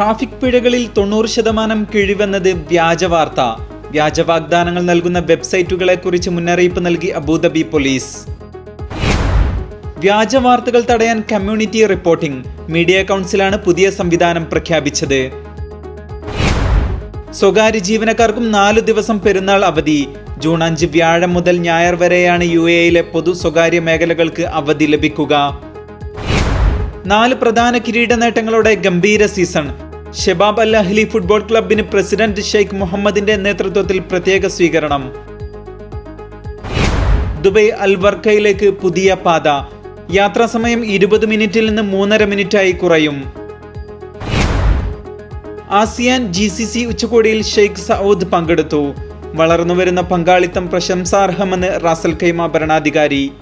Traffic പിഴകളിൽ തൊണ്ണൂറ് ശതമാനം കിഴിവെന്നത് വ്യാജവാർത്ത വ്യാജ വാഗ്ദാനങ്ങൾ നൽകുന്ന വെബ്സൈറ്റുകളെ കുറിച്ച് മുന്നറിയിപ്പ് നൽകി അബുദാബി പോലീസ്. വ്യാജ വാർത്തകൾ തടയാൻ കമ്മ്യൂണിറ്റി റിപ്പോർട്ടിംഗ് മീഡിയ കൗൺസിലാണ് പുതിയ സംവിധാനം പ്രഖ്യാപിച്ചത്. സ്വകാര്യ ജീവനക്കാർക്കും നാലു ദിവസം പെരുന്നാൾ അവധി. ജൂൺ അഞ്ച് വ്യാഴം മുതൽ ഞായർ വരെയാണ് യു എയിലെ പൊതു സ്വകാര്യ മേഖലകൾക്ക് അവധി ലഭിക്കുക. നാല് പ്രധാന കിരീട നേട്ടങ്ങളോടെ ഗംഭീര season. Shabab Al Ahli football ക്ലബിന് പ്രസിഡന്റ് ഷെയ്ഖ് മുഹമ്മദിന്റെ നേതൃത്വത്തിൽ പ്രത്യേക സ്വീകരണം. ദുബൈ അൽവർക്കയിലേക്ക് പുതിയ പാത. യാത്രാ സമയം ഇരുപത് മിനിറ്റിൽ നിന്ന് മൂന്നര മിനിറ്റായി കുറയും. ആസിയാൻ ജി സി സി ഉച്ചകോടിയിൽ ഷെയ്ഖ് സൗദ് പങ്കെടുത്തു. വളർന്നുവരുന്ന പങ്കാളിത്തം പ്രശംസാർഹമെന്ന് റാസൽ ഖൈമ ഭരണാധികാരി.